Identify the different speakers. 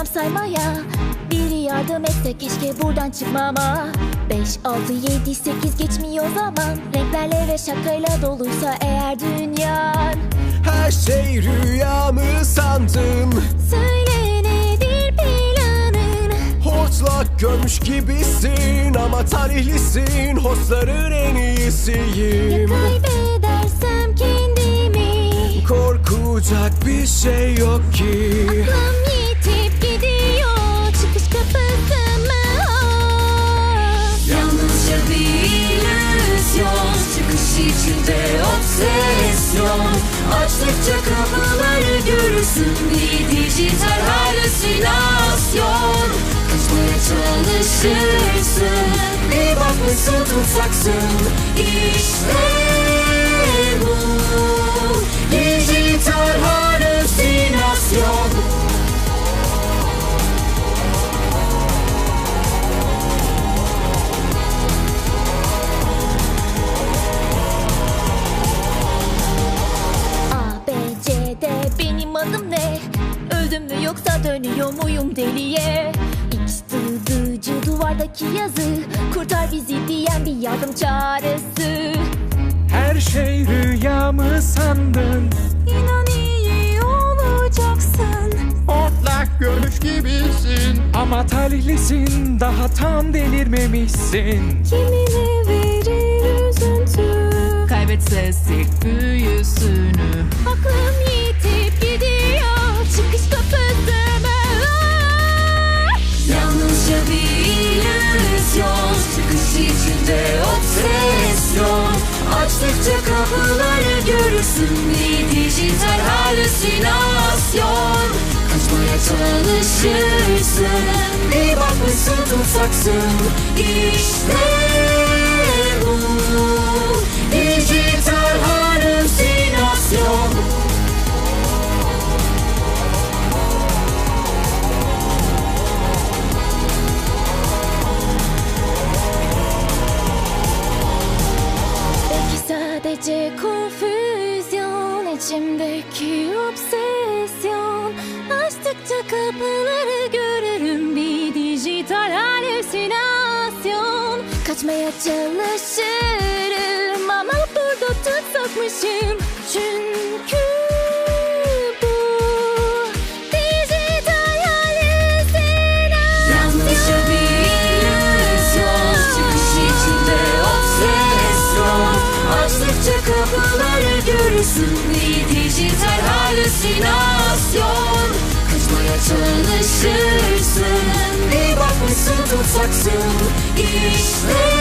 Speaker 1: Başlamam saymaya Biri yardım etse keşke buradan çıkmama. 5, 6, 7, 8 geçmiyor zaman. Renklerle ve şakayla doluysa eğer dünyan.
Speaker 2: Her şey rüya mı sandın?
Speaker 1: Söyle nedir planın.
Speaker 2: Hortlak görmüş gibisin Ama talihlisin Hostların en
Speaker 1: Ya
Speaker 2: iyisiyim
Speaker 1: kaybedersem kendimi.
Speaker 2: Korkacak bir şey yok ki
Speaker 3: içinde obsesyon. Açtıkça kapıları görürsün Bir dijital halüsinasyon. Kaçmaya çalışırsın. Bir bakmışsın tutsaksın İşte
Speaker 1: benim adım ne? Öldüm mü yoksa dönüyor muyum deliye? D, C duvardaki yazı Kurtar bizi diyen bir yardım çağrısı
Speaker 4: Her şey rüya mı sandın?
Speaker 1: İnan iyi olacaksın
Speaker 4: Hortlak görmüş gibisin Ama talihlisin daha tam delirmemişsin
Speaker 1: Kimine verir üzüntü
Speaker 3: Kaybetse sek büyüsünü
Speaker 1: Aklım
Speaker 3: kapıları görürsün. Bir dijital halüsinasyon. Kaçmaya çalışırsın. Bir bakmışsın tutsaksın. İşte
Speaker 1: obsesyon Açtıkça kapıları görürüm bir dijital halüsinasyon. Kaçmaya çalışırım ama burada tutsakmışım Çünkü
Speaker 3: görürsün Bir dijital halüsinasyon. Kaçmaya çalışırsın. Bir bakmışsın tutsaksın. İşte